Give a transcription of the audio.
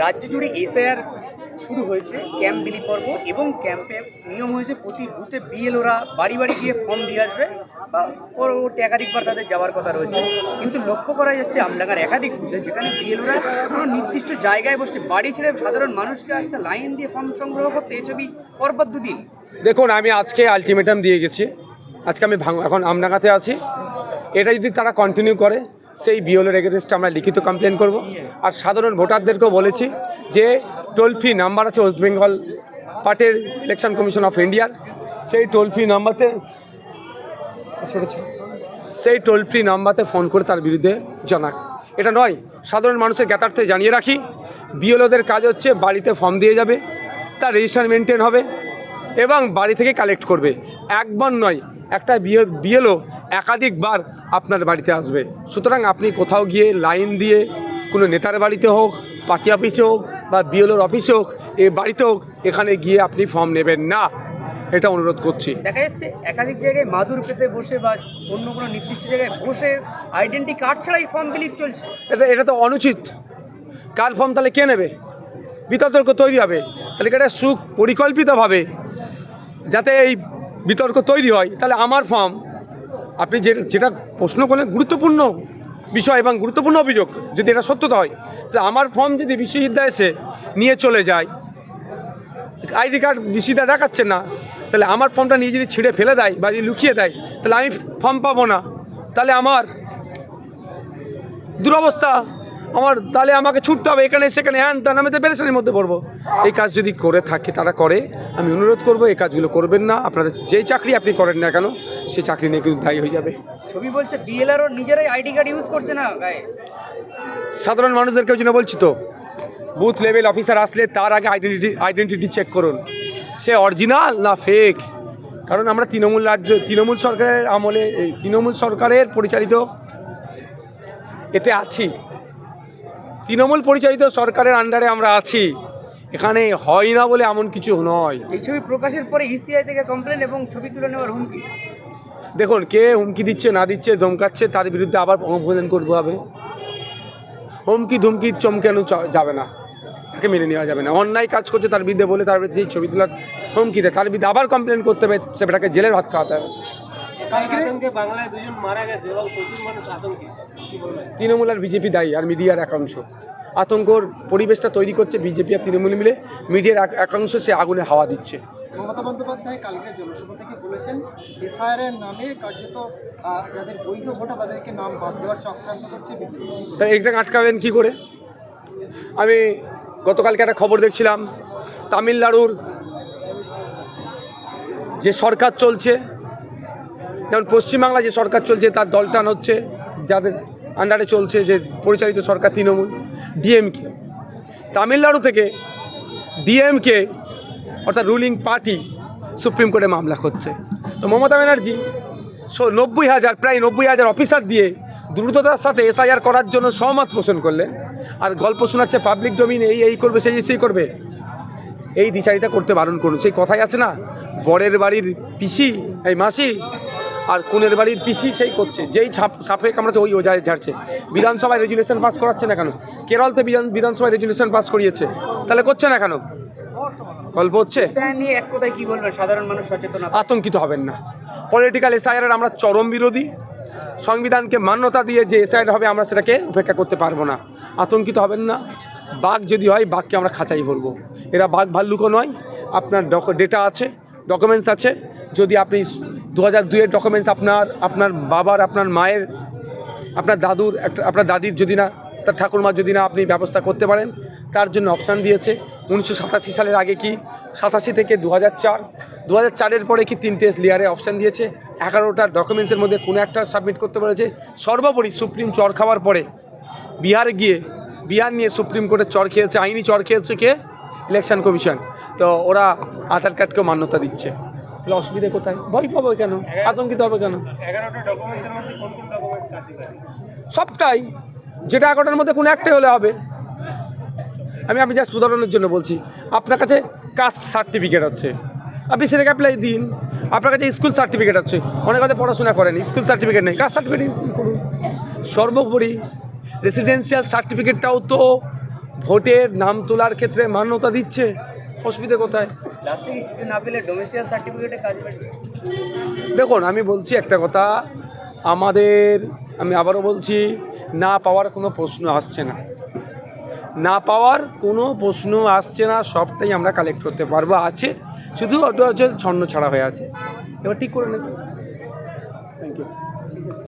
রাজ্য জুড়ে এসআইআর শুরু হয়েছে, ক্যাম্প বিলি পর্ব এবং ক্যাম্পে নিয়ম হয়েছে প্রতি বুথে বিএলওরা বাড়ি বাড়ি গিয়ে ফর্ম দিয়ে আসবে বা পরবর্তী একাধিকবার তাদের যাওয়ার কথা রয়েছে। কিন্তু লক্ষ্য করা যাচ্ছে আমডাঙ্গার একাধিক বুথে যেখানে বিএলওরা কোনো নির্দিষ্ট জায়গায় বসে বাড়ি ছেড়ে সাধারণ মানুষকে আসতে লাইন দিয়ে ফর্ম সংগ্রহ করতে এই ছবি পরপর দুদিন। দেখুন, আমি আজকে আলটিমেটাম দিয়ে গেছি। আজকে আমি এখন আমনাগাতে আছি। এটা যদি তারা কন্টিনিউ করে সেই বিওলের এগেনস্টে আমরা লিখিত কমপ্লেন করব। আর সাধারণ ভোটারদেরকেও বলেছি যে টোল ফ্রি নাম্বার আছে ওয়েস্ট বেঙ্গল পার্টির ইলেকশন কমিশন অফ ইন্ডিয়ার সেই টোল ফ্রি নাম্বারতে সেই টোল ফ্রি নাম্বারতে ফোন করে তার বিরুদ্ধে জানাক। এটা নয়, সাধারণ মানুষের জ্ঞাতার্থে জানিয়ে রাখি, বিএলওদের কাজ হচ্ছে বাড়িতে ফর্ম দিয়ে যাবে, তার রেজিস্টার মেনটেন হবে এবং বাড়ি থেকে কালেক্ট করবে। একবার নয়, একটা বিএলও একাধিকবার আপনার বাড়িতে আসবে। সুতরাং আপনি কোথাও গিয়ে লাইন দিয়ে কোনো নেতার বাড়িতে হোক পার্টি অফিসে হোক বা বিএলওর অফিসে হোক এ বাড়িতে হোক এখানে গিয়ে আপনি ফর্ম নেবেন না। এটা অনুরোধ করছি। দেখা যাচ্ছে একাধিক জায়গায় মাদুর পেতে বসে বা অন্য কোনো নির্দিষ্ট জায়গায় বসে আইডেন্টি কার্ড ছাড়াই ফর্ম বিলিভ চলছে। এটা এটা তো অনুচিত। কার ফর্ম তাহলে কে নেবে? বিতর্ক তৈরি হবে। তাহলে এটা সুখ পরিকল্পিতভাবে যাতে এই বিতর্ক তৈরি হয় তাহলে আমার ফর্ম আপনি যে যেটা প্রশ্ন করলেন গুরুত্বপূর্ণ বিষয় এবং গুরুত্বপূর্ণ অভিযোগ, যদি এটা সত্যতা হয় আমার ফর্ম যদি বিশ্বজিদ্যা এসে নিয়ে চলে যায়, আইডি কার্ড বিশ্বজিদ্যা দেখাচ্ছে না, তাহলে আমার ফর্মটা নিয়ে যদি ছিঁড়ে ফেলে দেয় বা যদি লুকিয়ে দেয়, তাহলে আমি ফর্ম পাবো না। তাহলে আমার দুরবস্থা আমার তাহলে আমাকে ছুটতে হবে এখানে সেখানে হ্যান ত্যান আমি তো পেরেশানির মধ্যে পড়ব। এই কাজ যদি করে থাকে তারা করে আমি অনুরোধ করব এই কাজগুলো করবেন না। আপনাদের যে চাকরি আপনি করেন না কেন সে চাকরি নিয়ে কিন্তু দায়ী হয়ে যাবে। ছবি বলছে বিএলআরও নিজেরাই আইডি কার্ড ইউজ করছে না গায়ে? সাধারণ মানুষদেরকে জন্য বলছি তো বুথ লেভেল অফিসার আসলে তার আগে আইডেন্টিটি আইডেন্টিটি চেক করুন। সে অরিজিনাল না ফেক কারণ আমরা তৃণমূল রাজ্য তৃণমূল সরকারের আমলে এই তৃণমূল সরকারের পরিচালিত এতে আছি। তৃণমূল পরিচালিত সরকারের আন্ডারে আমরা আছি। এখানে হয় না বলে এমন কিছু নয়। এই ছবি প্রকাশের পরে ইসিআই থেকে কমপ্লেন এবং ছবি তুলে নেওয়ার হুমকি? দেখুন কে হুমকি দিচ্ছে না দিচ্ছে ধমকাচ্ছে তার বিরুদ্ধে আবার অভিযান করব হবে। হুমকি ধুমকি চমকানো যাবে না। তাকে মেনে নেওয়া যাবে না। অন্যায় কাজ করছে তার বিরুদ্ধে বলে তার বিরুদ্ধে ছবি তোলার হুমকি দেয়। তার বিরুদ্ধে আবার কমপ্লেন করতে হবে সেটাকে জেলের ভাত খাওয়াতে হবে। আতঙ্কে বাংলায় দুজন মারা গেছে এবং প্রচুর মানুষ আতঙ্কে তৃণমূল আর বিজেপি দায়ী আর মিডিয়ার একাংশ। আতঙ্কর পরিবেশটা তৈরি করছে বিজেপি আর তৃণমূল মিলে। মিডিয়ার একাংশ সে আগুনে হাওয়া দিচ্ছে। মমতা বন্দ্যোপাধ্যায় কালকে জনসভা থেকে বলেছেন এসআইআর এর নামে কার্যত যাদের বৈধ ভোটার তাদেরকে নাম বাদ দেওয়ার চক্রান্ত করছে তা এটা আটকাবেন কি করে? আমি গতকালকে একটা খবর দেখছিলাম তামিলনাড়ুর যে সরকার চলছে যেমন পশ্চিমবাংলা যে সরকার চলছে, তার দলটান হচ্ছে যাদের আন্ডারে চলছে যে পরিচালিত সরকার তৃণমূল ডিএমকে তামিলনাড়ু থেকে ডিএমকে অর্থাৎ রুলিং পার্টি সুপ্রিম কোর্টে মামলা করছে। তো মমতা ব্যানার্জি নব্বই হাজার, প্রায় নব্বই হাজার অফিসার দিয়ে দ্রুততার সাথে এসআইআর করার জন্য সহমত পোষণ করলেন আর গল্প শোনাচ্ছে পাবলিক ডোমিন এই এই করবে, সেই সেই করবে। এই দিশারিতা করতে বারণ করুন। সেই কথাই আছে না, বরের বাড়ির পিসি, এই মাসি আর কোনের বাড়ির পিসি সেই করছে। যেই ছাপ সাপে কামড়াচ্ছে, ওই ওজায় ঝাড়ছে। বিধানসভায় রেজুলেশন পাস করাচ্ছে না কেন? কেরলতে বিধান বিধানসভায় রেজুলেশন পাস করিয়েছে। তাহলে করছে না কেন? গল্প হচ্ছে? আতঙ্কিত হবেন না। পলিটিক্যাল এসআইআর আমরা চরম বিরোধী। সংবিধানকে মান্যতা দিয়ে যে এসআইআর হবে, আমরা সেটাকে উপেক্ষা করতে পারব না। আতঙ্কিত হবেন না। বাঘ যদি হয়, বাঘকে আমরা খাঁচাই ভরবো এরা বাঘ ভাল্লুকও নয়। আপনার ডেটা আছে ডকুমেন্টস আছে। যদি আপনি দু হাজার দুইয়ের ডকুমেন্টস আপনার আপনার বাবার, আপনার মায়ের, আপনার দাদুর, একটা, আপনার দাদির যদি না, তার ঠাকুরমার যদি না আপনি ব্যবস্থা করতে পারেন, তার জন্য অপশান দিয়েছে। উনিশশো সাতাশি সালের আগে কি? সাতাশি থেকে দু হাজার চার দু হাজার চারের পরে কি তিনটে লেয়ারে অপশান দিয়েছে? এগারোটা ডকুমেন্টসের মধ্যে কোনো একটা সাবমিট করতে পেরেছে সর্বোপরি সুপ্রিম চর খাওয়ার পরে বিহারে গিয়ে, বিহার নিয়ে সুপ্রিম কোর্টে চর খেয়েছে, আইনি চর খেয়েছে কে? ইলেকশন কমিশন তো ওরা আধার কার্ডকেও মান্যতা দিচ্ছে। তাহলে অসুবিধা কোথায়? ভয় পাবো কেন? আতঙ্কিত হবে কেন? সবটাই। যেটা এগারোটার মধ্যে কোনো একটাই হলে হবে। আমি আমি জাস্ট উদাহরণের জন্য বলছি আপনার কাছে কাস্ট সার্টিফিকেট আছে। আপনি সেটাকে অ্যাপ্লাই দিন। আপনার কাছে স্কুল সার্টিফিকেট আছে। অনেক হয়তো পড়াশোনা করেন স্কুল সার্টিফিকেট নেই। কাস্ট সার্টিফিকেট করুন? সর্বোপরি রেসিডেন্সিয়াল সার্টিফিকেটটাও তো ভোটের নাম তোলার ক্ষেত্রে মান্যতা দিচ্ছে। অসুবিধে কোথায়? দেখুন, আমি বলছি একটা কথা, আমাদের, আমি আবারও বলছি, না পাওয়ার কোনো প্রশ্ন আসছে না। না পাওয়ার কোনো প্রশ্ন আসছে না, সবটাই আমরা কালেক্ট করতে পারব, আছে। শুধু ওটা হচ্ছে ছন্ন ছাড়া হয়ে আছে। এবার ঠিক করে নেব। Thank you